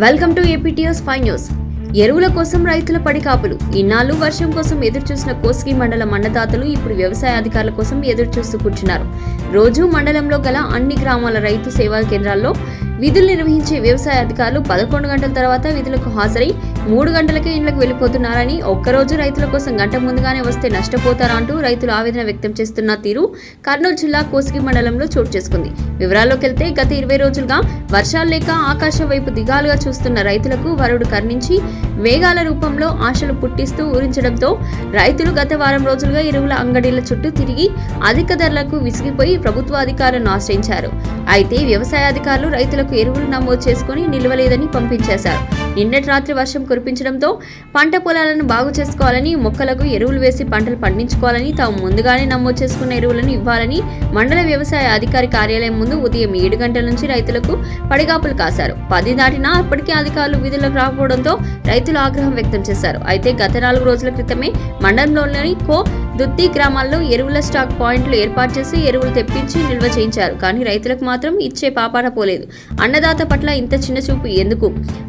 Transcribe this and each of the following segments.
Welcome to A P T S five news. ఎరువుల కోసం రైతుల పడికాపులు ఇన్నాళ్ళు వర్షం కోసం ఎదురుచూసిన కోస్గి మండల మండదాతలు ఇప్పుడు వ్యవసాయ అధికారుల కోసం ఎదురుచూస్తూ కూర్చున్నారు. రోజు మండలంలో గల అన్ని గ్రామాల రైతు సేవా కేంద్రాల్లో విధులు నిర్వహించే వ్యవసాయ అధికారులు పదకొండు గంటల తర్వాత విధులకు హాజరై మూడు గంటలకే ఇండ్లకు వెళ్ళిపోతున్నారని ఒక్కరోజు రైతుల కోసం గంట ముందుగానే వస్తే నష్టపోతారా అంటూ రైతులు ఆవేదన వ్యక్తం చేస్తున్న తీరు కర్నూలు జిల్లా కోసిగి మండలంలో చోటు చేసుకుంది. వివరాల్లోకి వెళ్తే గత ఇరవై రోజులుగా వర్షాలు లేక ఆకాశం వైపు దిగాలుగా చూస్తున్న రైతులకు వరుడు కర్ణించి వేగాల రూపంలో ఆశలు పుట్టిస్తూ ఊరించడంతో రైతులు గత వారం రోజులుగా ఎరువుల అంగడీల చుట్టూ తిరిగి అధిక ధరలకు విసిగిపోయి ప్రభుత్వ అధికారులను ఆశ్రయించారు. అయితే వ్యవసాయ అధికారులు రైతులకు ఎరువులు నమోదు చేసుకుని నిల్వలేదని పంపించేశారు. నిన్నటి రాత్రి వర్షం కురిపించడంతో పంట పొలాలను బాగు చేసుకోవాలని మొక్కలకు ఎరువులు వేసి పంటలు పండించుకోవాలని తాము ముందుగానే నమోదు చేసుకున్న ఎరువులను ఇవ్వాలని మండల వ్యవసాయ అధికారి కార్యాలయం ముందు ఉదయం ఏడు గంటల నుంచి రైతులకు పడిగాపులు కాశారు. పది దాటినా అప్పటికే అధికారులు విధులకు రాకపోవడంతో రైతులు ఆగ్రహం వ్యక్తం చేశారు. అయితే గత నాలుగు రోజుల క్రితమే మండలంలోని కో దుద్ది గ్రామాల్లో ఎరువుల స్టాక్ పాయింట్లు ఏర్పాటు చేసి ఎరువులు తెప్పించి నిల్వ చేయించారు. కానీ రైతులకు మాత్రం ఇచ్చే పాపాన పోలేదు. అన్నదాత పట్ల ఇంత చిన్న చూపు ఎందుకు?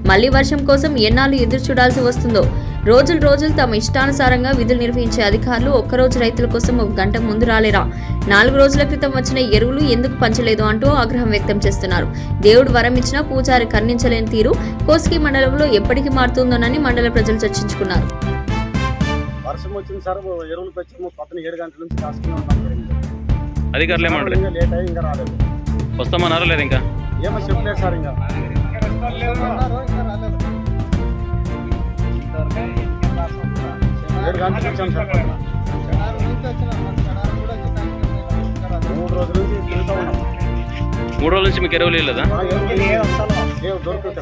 మళ్ళీ వర్షం కోసం ఎన్నాళ్ళు ఎదురు చూడాల్సి వస్తుందో? రోజులు రోజులు తమ ఇష్టానుసారంగా విధులు నిర్వహించే అధికారులు ఒక్కరోజు రైతుల కోసం ఒక గంట ముందు రాలేరా? నాలుగు రోజుల క్రితం వచ్చిన ఎరువులు ఎందుకు పంచలేదు అంటూ ఆగ్రహం వ్యక్తం చేస్తున్నారు. దేవుడు వరం ఇచ్చినా పూజారి కర్ణించలేని తీరు కోస్కి మండలంలో ఎప్పటికి మారుతుందోనని మండల ప్రజలు చర్చించుకున్నారు. వర్షం వచ్చింది సార్ ఎరువులకు వచ్చి పొద్దున ఏడు గంటల నుంచి కాసుకుని ఉన్నాం అధికారులు ఏమంటారు? ఇంకా లేట్ అయ్యి ఇంకా రాలేదు. వస్తామన్నారా లేదు ఇంకా? ఏమో చెప్పలేదు సార్ ఇంకా. ఏడు గంటలకు వచ్చాం సార్. మూడు రోజుల నుంచి తిరుగుతూ ఉన్నాం. మూడు రోజుల నుంచి మీకు ఎరువులు లేదా ఎరువులు దొరుకుతుంది